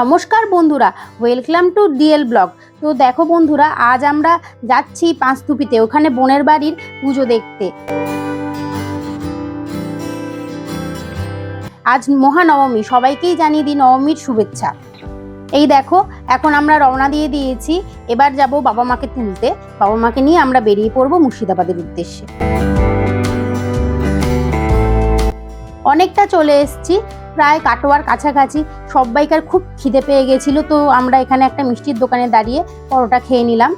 নমস্কার বন্ধুরা welcome to DL blog তো দেখো বন্ধুরা, আজ আমরা যাচ্ছি পাঁচতুপিতে ওখানে বোনের বাড়ির পুজো দেখতে। আজ মহানবমী, সবাইকেই জানিয়ে দিই নবমীর শুভেচ্ছা। এই দেখো, এখন আমরা রওনা দিয়ে দিয়েছি, এবার যাব বাবা মাকে তুলতে। বাবা মাকে নিয়ে আমরা বেরিয়ে পড়ব মুর্শিদাবাদের উদ্দেশ্যে। অনেকটা চলে এসেছি, প্রায় কাটোয়ার কাছাকাছি। সবাইকার খুব খিদে পেয়ে গেছিল, তো আমরা এখানে একটা মিষ্টির দোকানে দাঁড়িয়ে পরোটা খেয়ে নিলাম।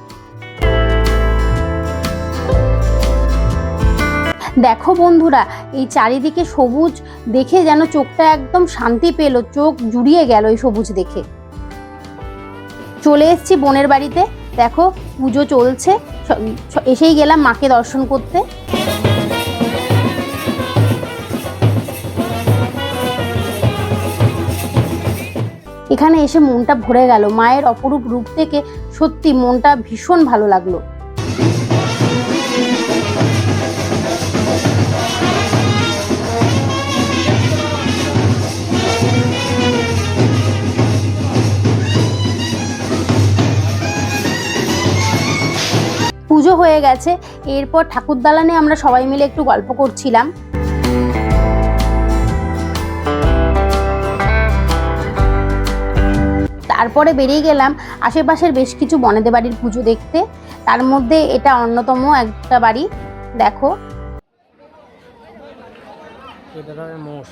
দেখো বন্ধুরা, এই চারিদিকে সবুজ দেখে যেন চোখটা একদম শান্তি পেল, চোখ জুড়িয়ে গেল এই সবুজ দেখে। চলে এসেছি বোনের বাড়িতে, দেখো পুজো চলছে এসেই গেলাম মাকে দর্শন করতে। এখানে এসে মনটা ভরে গেল। মায়ের অপরূপ রূপ থেকে সত্যি মনটা ভীষণ ভালো লাগল। পুজো হয়ে গেছে। এরপর ঠাকুর দালানে আমরা সবাই মিলে একটু গল্প করছিলাম। তারপরে বেরিয়ে গেলাম আশেপাশের বেশ কিছু বনেদে বাড়ির পুজো দেখতে। তার মধ্যে এটা অন্যতম একটা বাড়ি, দেখো। মোষ।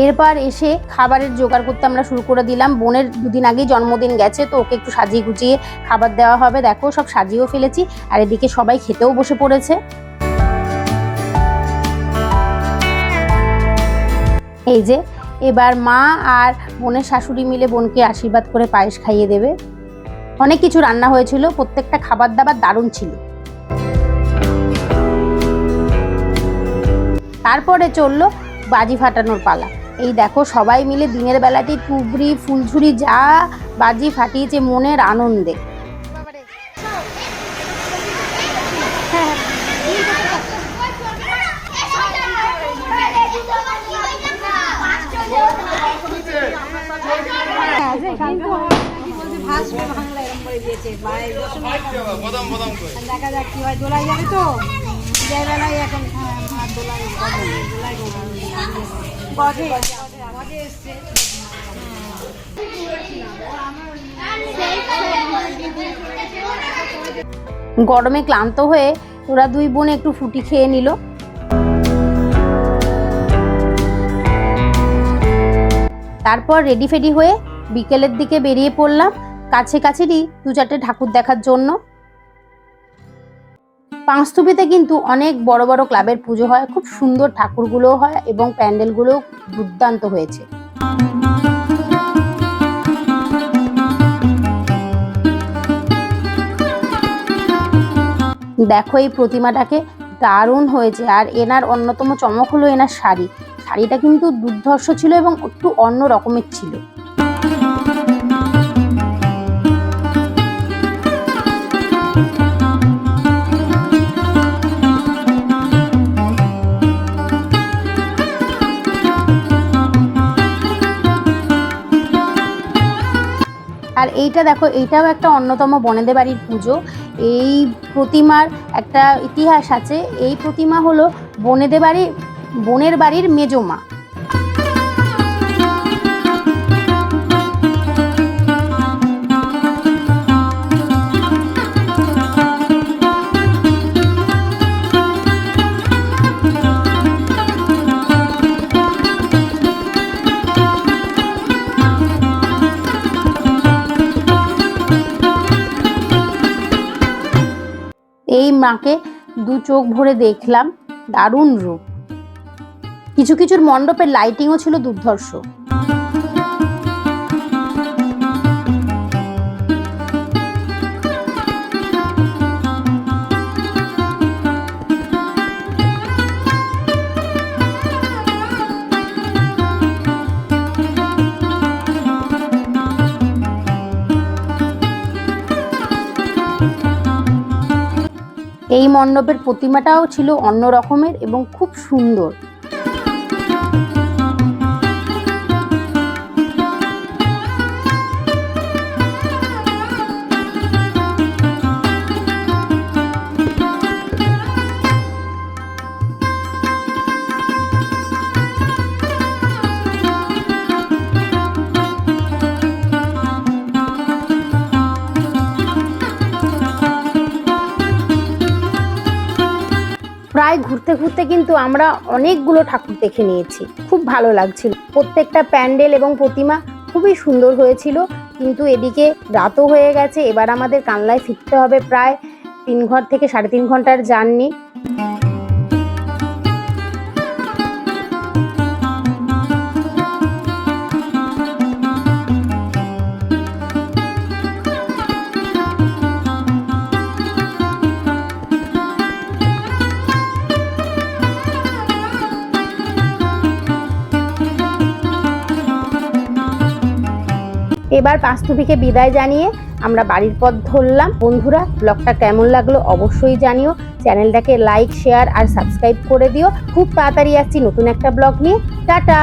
এরপর এসে খাবারের জোগাড় করতে আমরা শুরু করে দিলাম। বোনের দুদিন আগেই জন্মদিন গেছে, তো ওকে একটু সাজিয়ে গুছিয়ে খাবার দেওয়া হবে। দেখো, সব সাজিয়েও ফেলেছি আর এদিকে সবাই খেতেও বসে পড়েছে। এই যে, এবার মা আর বোনের শাশুড়ি মিলে বোনকে আশীর্বাদ করে পায়েস খাইয়ে দেবে। অনেক কিছু রান্না হয়েছিল, প্রত্যেকটা খাবার দাবার দারুণ ছিল। তারপরে চলল বাজি ফাটানোর পালা। এই দেখো, সবাই মিলে দিনের বেলাতেই টুবড়ি, ফুলঝুরি, যা বাজি ফাটিয়েছে মনের আনন্দে। দেখা যাক কি হয়। দোলাই যাবে তো বেলায় এখন গরমে ক্লান্ত হয়ে ওরা দুই বোন একটু ফুটি খেয়ে নিল। তারপর রেডি ফেডি হয়ে বিকেলের দিকে বেরিয়ে পড়লাম কাছে কাছেরই দু চারটে ঠাকুর দেখার জন্য। পাঁচতুপিতে কিন্তু অনেক বড় বড় ক্লাবের পুজো হয়, খুব সুন্দর ঠাকুরগুলোও হয় এবং প্যান্ডেলগুলোও দুর্দান্ত হয়েছে। দেখো এই প্রতিমাটাকে দারুণ হয়েছে, আর এনার অন্যতম চমক হলো এনার শাড়ি। শাড়িটা কিন্তু দুর্ধর্ষ ছিল এবং একটু অন্য রকমের ছিল। আর এইটা দেখো, এইটাও একটা অন্যতম বনেদে বাড়ির পুজো। এই প্রতিমার একটা ইতিহাস আছে। এই প্রতিমা হলো বনেদে বাড়ি, বোনের বাড়ির মেজমা মাকে দু চোখ ভরে দেখলাম দারুণ রূপ। কিছু কিছুর মণ্ডপের লাইটিংও ছিল দুর্ধর্ষ। এই মণ্ডপের প্রতিমাটাও ছিল অন্য রকমের এবং খুব সুন্দর। প্রায় ঘুরতে ঘুরতে কিন্তু আমরা অনেকগুলো ঠাকুর দেখে নিয়েছি। খুব ভালো লাগছিল। প্রত্যেকটা প্যান্ডেল এবং প্রতিমা খুবই সুন্দর হয়েছিল। কিন্তু এদিকে রাতও হয়ে গেছে। এবার আমাদের কানলায় ফিরতে হবে প্রায় তিন ঘর থেকে সাড়ে তিন ঘণ্টার জার্নি। এবার পাঁচটুপিকে বিদায় জানিয়ে আমরা বাড়ির পথ ধরলাম। বন্ধুরা ব্লগটা কেমন লাগল অবশ্যই জানিও। চ্যানেলটাকে লাইক শেয়ার আর সাবস্ক্রাইব করে দিও। খুব তাড়াতাড়ি আসছি নতুন একটা ব্লগ নিয়ে। টাটা!